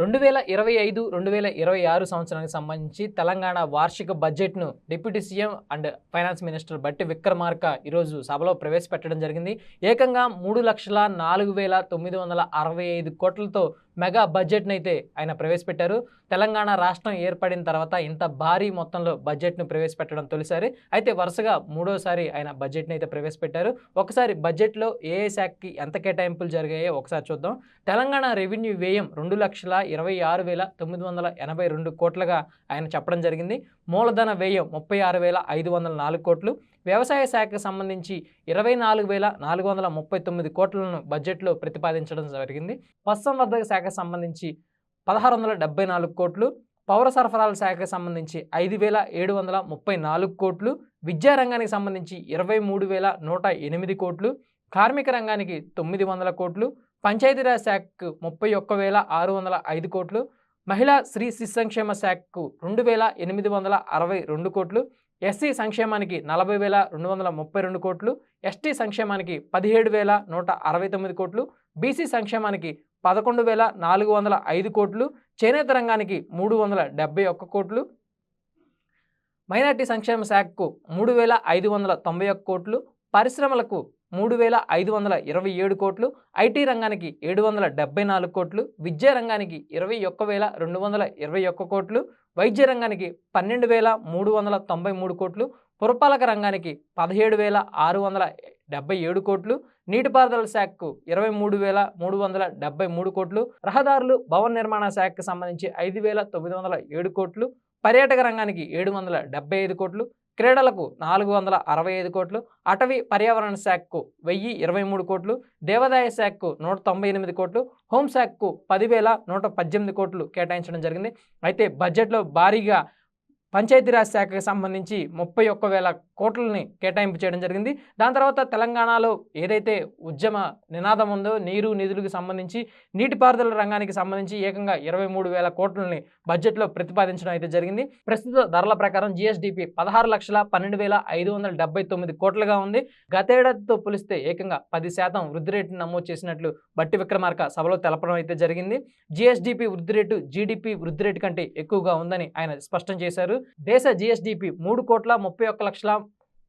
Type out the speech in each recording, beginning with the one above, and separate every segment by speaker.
Speaker 1: రెండు వేల ఇరవై ఐదు రెండు వేల ఇరవై ఆరు సంవత్సరానికి సంబంధించి తెలంగాణ వార్షిక బడ్జెట్ను deputy CM and finance minister Bhatti Vikramarka ఈరోజు సభలో ప్రవేశపెట్టడం జరిగింది. ఏకంగా మూడు లక్షల నాలుగు వేల తొమ్మిది వందల అరవై ఐదు కోట్లతో మెగా బడ్జెట్ను అయితే ఆయన ప్రవేశపెట్టారు. తెలంగాణ రాష్ట్రం ఏర్పడిన తర్వాత ఇంత భారీ మొత్తంలో బడ్జెట్ను ప్రవేశపెట్టడం తొలిసారి. అయితే వరుసగా మూడోసారి ఆయన బడ్జెట్ను అయితే ప్రవేశపెట్టారు. ఒకసారి బడ్జెట్లో ఏ శాఖకి ఎంత కేటాయింపులు జరిగాయో ఒకసారి చూద్దాం. తెలంగాణ రెవెన్యూ వ్యయం రెండు లక్షల ఇరవై ఆరు వేల తొమ్మిది వందల ఎనభై రెండు కోట్లుగా ఆయన చెప్పడం జరిగింది. మూలధన వ్యయం ముప్పై ఆరు వేల ఐదు వందల నాలుగు కోట్లు. వ్యవసాయ శాఖకు సంబంధించి ఇరవై నాలుగు వేల నాలుగు వందల ముప్పై తొమ్మిది కోట్లను బడ్జెట్లో ప్రతిపాదించడం జరిగింది. పశుసంవర్ధక శాఖకు సంబంధించి పదహారు వందల డెబ్బై నాలుగు కోట్లు. పౌర సరఫరాల శాఖకు సంబంధించి ఐదు వేల ఏడు వందల ముప్పై నాలుగు కోట్లు. విద్యారంగానికి సంబంధించి ఇరవై మూడు వేల నూట ఎనిమిది కోట్లు. కార్మిక రంగానికి తొమ్మిది వందల కోట్లు. పంచాయతీరాజ్ శాఖకు ముప్పై ఒక్క వేల ఆరు వందల ఐదు కోట్లు మహిళా స్త్రీ శిశు సంక్షేమ శాఖకు రెండు వేల ఎనిమిది వందల అరవై రెండు కోట్లు ఎస్సీ సంక్షేమానికి నలభై వేల రెండు వందల ముప్పై రెండు కోట్లు ఎస్టీ సంక్షేమానికి పదిహేడు వేల నూట అరవై తొమ్మిది కోట్లు బీసీ సంక్షేమానికి పదకొండు వేల నాలుగు వందల ఐదు కోట్లు చేనేత రంగానికి మూడు వందల డెబ్బై ఒక్క కోట్లు మైనార్టీ సంక్షేమ శాఖకు మూడు వేల ఐదు వందల తొంభై ఒక్క కోట్లు పరిశ్రమలకు మూడు వేల ఐదు వందల ఇరవై ఏడు కోట్లు ఐటీ రంగానికి ఏడు వందల డెబ్బై నాలుగు కోట్లు విద్యా రంగానికి ఇరవై ఒక్క వేల రెండు వందల ఇరవై ఒక్క కోట్లు వైద్య రంగానికి పన్నెండు వేల మూడు వందల తొంభై మూడు కోట్లు పురపాలక రంగానికి పదిహేడు వేల ఆరు వందల డెబ్బై ఏడు కోట్లు నీటిపారుదల శాఖకు ఇరవై మూడు వేల మూడు వందల డెబ్బై మూడు కోట్లు రహదారులు భవన నిర్మాణ శాఖకు సంబంధించి ఐదు వేల తొమ్మిది వందల ఏడు కోట్లు పర్యాటక రంగానికి ఏడు వందల డెబ్బై ఐదు కోట్లు క్రీడలకు నాలుగు వందల అరవై ఐదు కోట్లు అటవీ పర్యావరణ శాఖకు వెయ్యి ఇరవై మూడు కోట్లు దేవాదాయ శాఖకు నూట తొంభై ఎనిమిది కోట్లు హోంశాఖకు పదివేల నూట పద్దెనిమిది కోట్లు కేటాయించడం జరిగింది. అయితే బడ్జెట్లో భారీగా పంచాయతీరాజ్ శాఖకు సంబంధించి ముప్పై ఒక్క వేల కోట్లని కేటాయింపు చేయడం జరిగింది. దాని తర్వాత తెలంగాణలో ఏదైతే ఉద్యమ నినాదం ఉందో నీరు నిధులకు సంబంధించి నీటిపారుదల రంగానికి సంబంధించి ఏకంగా ఇరవై మూడు వేల కోట్లని బడ్జెట్లో ప్రతిపాదించడం అయితే జరిగింది. ప్రస్తుత ధరల ప్రకారం జిఎస్డిపి పదహారు లక్షల పన్నెండు వేల ఐదు వందల డెబ్బై తొమ్మిది కోట్లుగా ఉంది. గతేడాదితో పోలిస్తే ఏకంగా పది శాతం వృద్ధి రేటును నమోదు చేసినట్లు బట్టి విక్రమార్క సభలో తెలపడం అయితే జరిగింది. జిఎస్డిపి వృద్ధి రేటు జీడిపి వృద్ధి రేటు కంటే ఎక్కువగా ఉందని ఆయన స్పష్టం చేశారు. దేశ జిఎస్డిపి మూడు కోట్ల ముప్పై ఒక్క లక్షల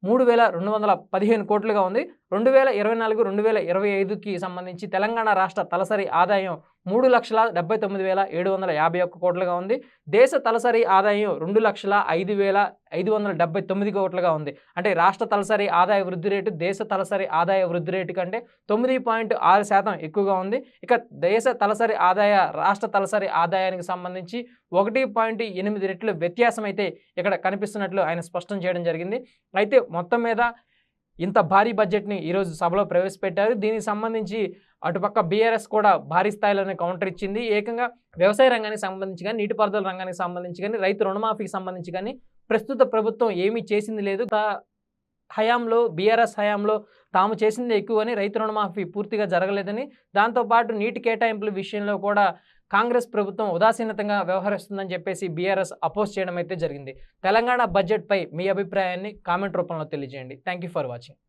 Speaker 1: మూడు వేల రెండు వందల పదిహేను కోట్లుగా ఉంది. రెండు వేల ఇరవై నాలుగు రెండు వేల ఇరవై ఐదుకి సంబంధించి తెలంగాణ రాష్ట్ర తలసరి ఆదాయం మూడు లక్షల డెబ్బై తొమ్మిది వేల ఏడు వందల యాభై ఒక్క కోట్లుగా ఉంది. దేశ తలసరి ఆదాయం రెండు లక్షల ఐదు వేల ఐదు వందల డెబ్బై తొమ్మిది కోట్లుగా ఉంది. అంటే రాష్ట్ర తలసరి ఆదాయ వృద్ధి రేటు దేశ తలసరి ఆదాయ వృద్ధి రేటు కంటే తొమ్మిది పాయింట్ ఆరు శాతం ఎక్కువగా ఉంది. ఇక దేశ తలసరి ఆదాయ రాష్ట్ర తలసరి ఆదాయానికి సంబంధించి ఒకటి పాయింట్ ఎనిమిది రెట్లు వ్యత్యాసం అయితే ఇక్కడ కనిపిస్తున్నట్లు ఆయన స్పష్టం చేయడం జరిగింది. అయితే మొత్తం మీద ఇంత భారీ బడ్జెట్ని ఈరోజు సభలో ప్రవేశపెట్టారు. దీనికి సంబంధించి అటుపక్క బీఆర్ఎస్ కూడా భారీ స్థాయిలోనే కౌంటర్ ఇచ్చింది. ఏకంగా వ్యవసాయ రంగానికి సంబంధించి కానీ నీటిపారుదల రంగానికి సంబంధించి కానీ రైతు రుణమాఫీకి సంబంధించి కానీ ప్రస్తుత ప్రభుత్వం ఏమీ చేసింది లేదు. హయాంలో బీఆర్ఎస్ హయాంలో తాము చేసింది ఎక్కువని రైతు రుణమాఫీ పూర్తిగా జరగలేదని దాంతోపాటు నీటి కేటాయింపుల విషయంలో కూడా కాంగ్రెస్ ప్రభుత్వం ఉదాసీనతంగా వ్యవహరిస్తుందని చెప్పేసి బీఆర్ఎస్ అపోజ్ చేయడం అయితే జరిగింది. తెలంగాణ బడ్జెట్పై మీ అభిప్రాయాన్ని కామెంట్ రూపంలో తెలియజేయండి. Thank you for watching